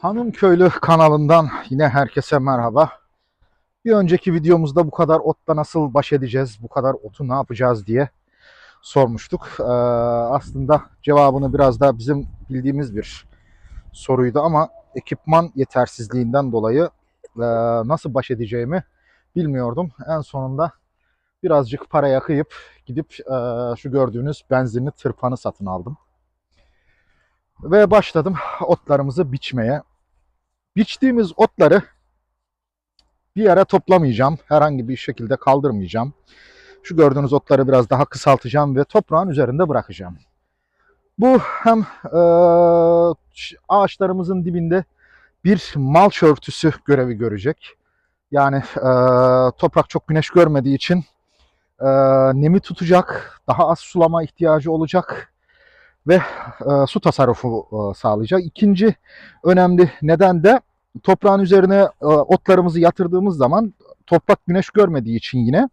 Hanım Köylü kanalından yine herkese merhaba. Bir önceki videomuzda bu kadar otla nasıl baş edeceğiz, bu kadar otu ne yapacağız diye sormuştuk. Ee, aslında cevabını biraz da bizim bildiğimiz bir soruydu ama ekipman yetersizliğinden dolayı e, nasıl baş edeceğimi bilmiyordum. En sonunda birazcık paraya kıyıp gidip e, şu gördüğünüz benzinli tırpanı satın aldım. Ve başladım otlarımızı biçmeye. Biçtiğimiz otları bir yere toplamayacağım. Herhangi bir şekilde kaldırmayacağım. Şu gördüğünüz otları biraz daha kısaltacağım ve toprağın üzerinde bırakacağım. Bu hem e, ağaçlarımızın dibinde bir malç örtüsü görevi görecek. Yani e, toprak çok güneş görmediği için e, nemi tutacak, daha az sulama ihtiyacı olacak ve e, su tasarrufu e, sağlayacak. İkinci önemli neden de toprağın üzerine e, otlarımızı yatırdığımız zaman toprak güneş görmediği için yine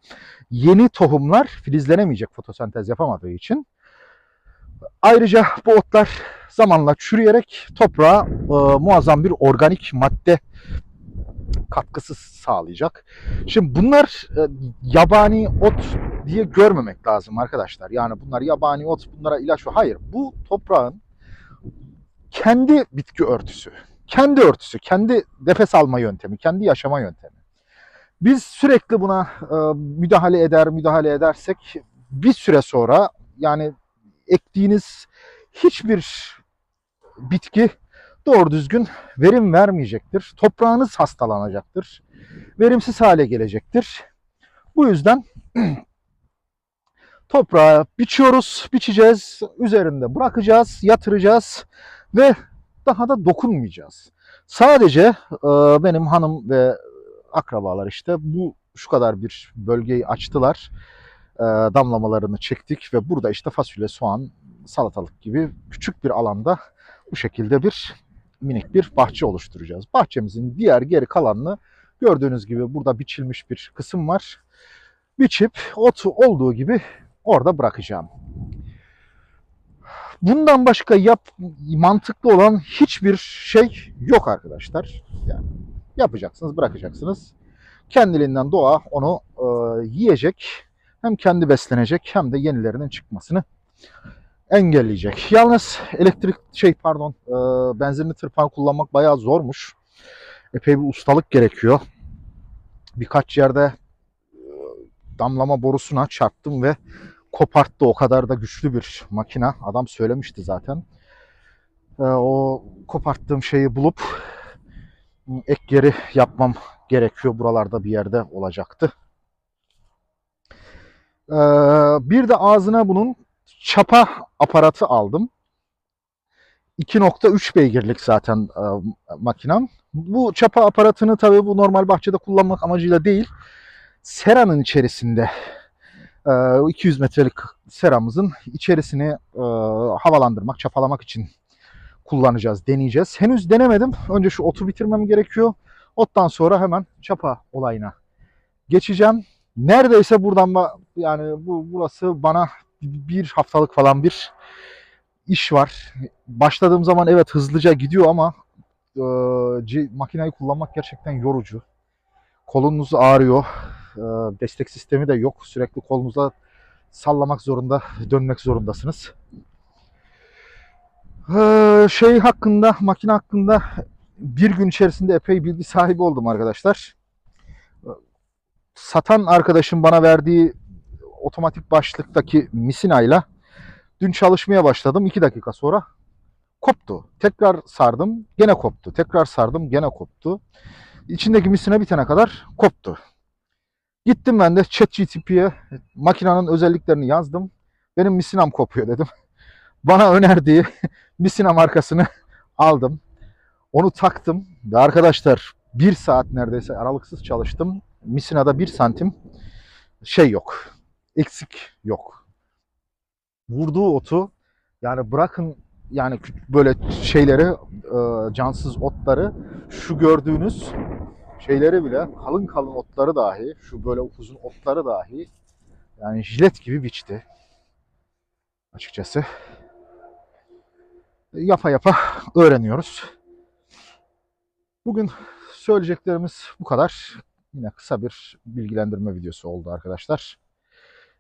yeni tohumlar filizlenemeyecek fotosentez yapamadığı için. Ayrıca bu otlar zamanla çürüyerek toprağa e, muazzam bir organik madde katkısı sağlayacak. Şimdi bunlar e, yabani ot diye görmemek lazım arkadaşlar. Yani bunlar yabani ot, bunlara ilaç var. Hayır, bu toprağın kendi bitki örtüsü, kendi örtüsü, kendi nefes alma yöntemi, kendi yaşama yöntemi. Biz sürekli buna e, müdahale eder, müdahale edersek bir süre sonra yani ektiğiniz hiçbir bitki doğru düzgün verim vermeyecektir. Toprağınız hastalanacaktır. Verimsiz hale gelecektir. Bu yüzden toprağı biçiyoruz, biçeceğiz, üzerinde bırakacağız, yatıracağız ve daha da dokunmayacağız. Sadece e, benim hanım ve akrabalar işte bu şu kadar bir bölgeyi açtılar. E, damlamalarını çektik ve burada işte fasulye, soğan, salatalık gibi küçük bir alanda bu şekilde bir minik bir bahçe oluşturacağız. Bahçemizin diğer geri kalanını gördüğünüz gibi burada biçilmiş bir kısım var. Biçip otu olduğu gibi orada bırakacağım. Bundan başka yap mantıklı olan hiçbir şey yok arkadaşlar. Yani yapacaksınız, bırakacaksınız. Kendiliğinden doğa onu e, yiyecek. Hem kendi beslenecek hem de yenilerinin çıkmasını engelleyecek. Yalnız elektrik şey pardon e, benzinli tırpan kullanmak bayağı zormuş. Epey bir ustalık gerekiyor. Birkaç yerde e, damlama borusuna çarptım ve koparttı. O kadar da güçlü bir makina. Adam söylemişti zaten. E, o koparttığım şeyi bulup ek geri yapmam gerekiyor. Buralarda bir yerde olacaktı. E, bir de ağzına bunun çapa aparatı aldım. 2.3 beygirlik zaten e, makinem. Bu çapa aparatını tabii bu normal bahçede kullanmak amacıyla değil, seranın içerisinde 200 metrelik seramızın içerisini e, havalandırmak, çapalamak için kullanacağız, deneyeceğiz. Henüz denemedim. Önce şu otu bitirmem gerekiyor. Ottan sonra hemen çapa olayına geçeceğim. Neredeyse buradan yani bu burası bana bir haftalık falan bir iş var. Başladığım zaman evet hızlıca gidiyor ama e, makineyi kullanmak gerçekten yorucu. Kolunuz ağrıyor. E, destek sistemi de yok. Sürekli kolunuza sallamak zorunda, dönmek zorundasınız. E, şey hakkında, makine hakkında bir gün içerisinde epey bilgi sahibi oldum arkadaşlar. E, Satan arkadaşım bana verdiği otomatik başlıktaki misinayla dün çalışmaya başladım. 2 dakika sonra koptu. Tekrar sardım, gene koptu. Tekrar sardım, gene koptu. İçindeki misina bitene kadar koptu. Gittim ben de ChatGPT'ye makinenin özelliklerini yazdım. Benim misinam kopuyor dedim. Bana önerdiği misina markasını aldım. Onu taktım ve arkadaşlar bir saat neredeyse aralıksız çalıştım. Misinada bir santim şey yok eksik yok. Vurduğu otu yani bırakın yani böyle şeyleri e, cansız otları şu gördüğünüz şeyleri bile kalın kalın otları dahi şu böyle uzun otları dahi yani jilet gibi biçti. Açıkçası. Yapa yapa öğreniyoruz. Bugün söyleyeceklerimiz bu kadar. Yine kısa bir bilgilendirme videosu oldu arkadaşlar.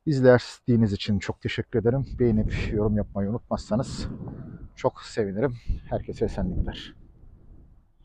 İzlediğiniz için çok teşekkür ederim. Beğenip yorum yapmayı unutmazsanız çok sevinirim. Herkese esenlikler.